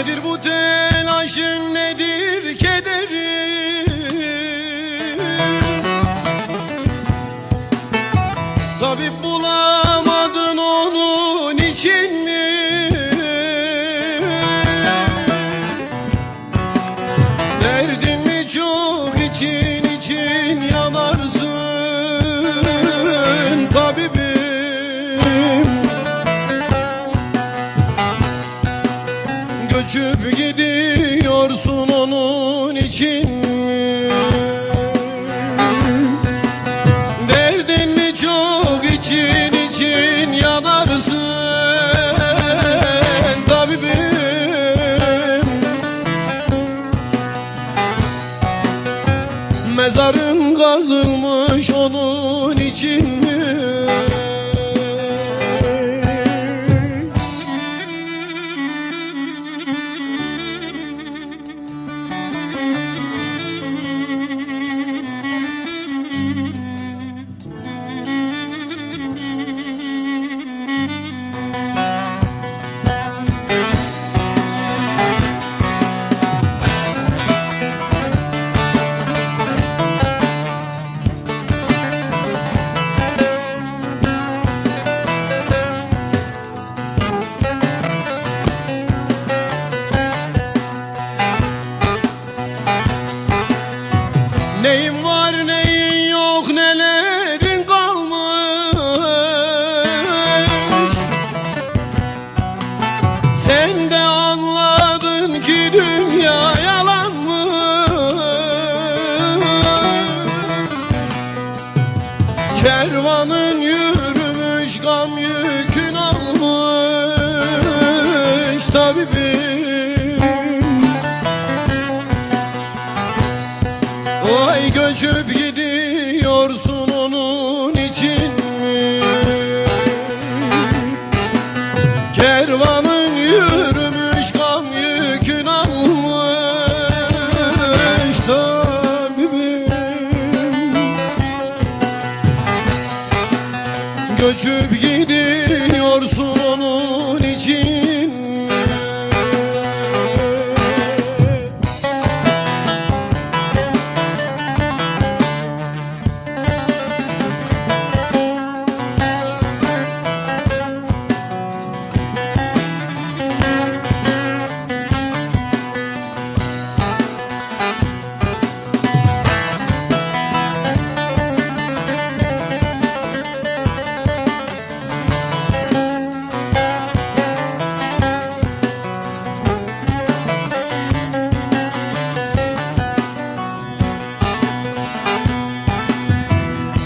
Nedir bu telaşın nedir kederi? Tabip bulamadın Göçüp gidiyorsun onun için mi? Derdin mi çok için için yanarsın tabibim Mezarın kazılmış onun için mi? Kervanın yürümüş gam yükün almış. Tabibim Vay göçüp gidiyorsun onun için Göçüp gidiyorsun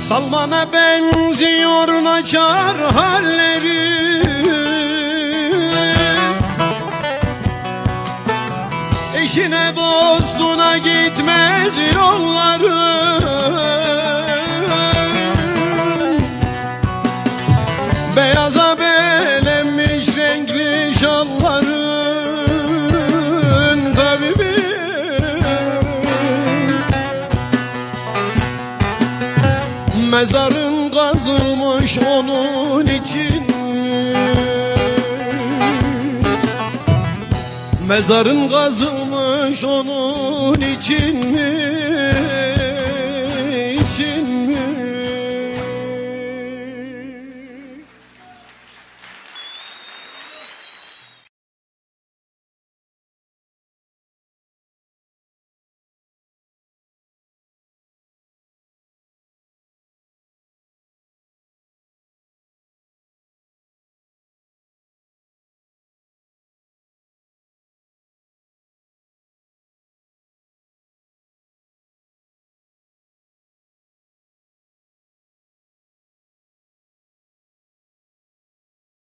Salmana benziyor naçar halleri. Eşine dostuna gitmez yolları. Beyaza belenmiş renkli şalların Mezarın kazılmış onun için Mezarın kazılmış onun için mi? İçin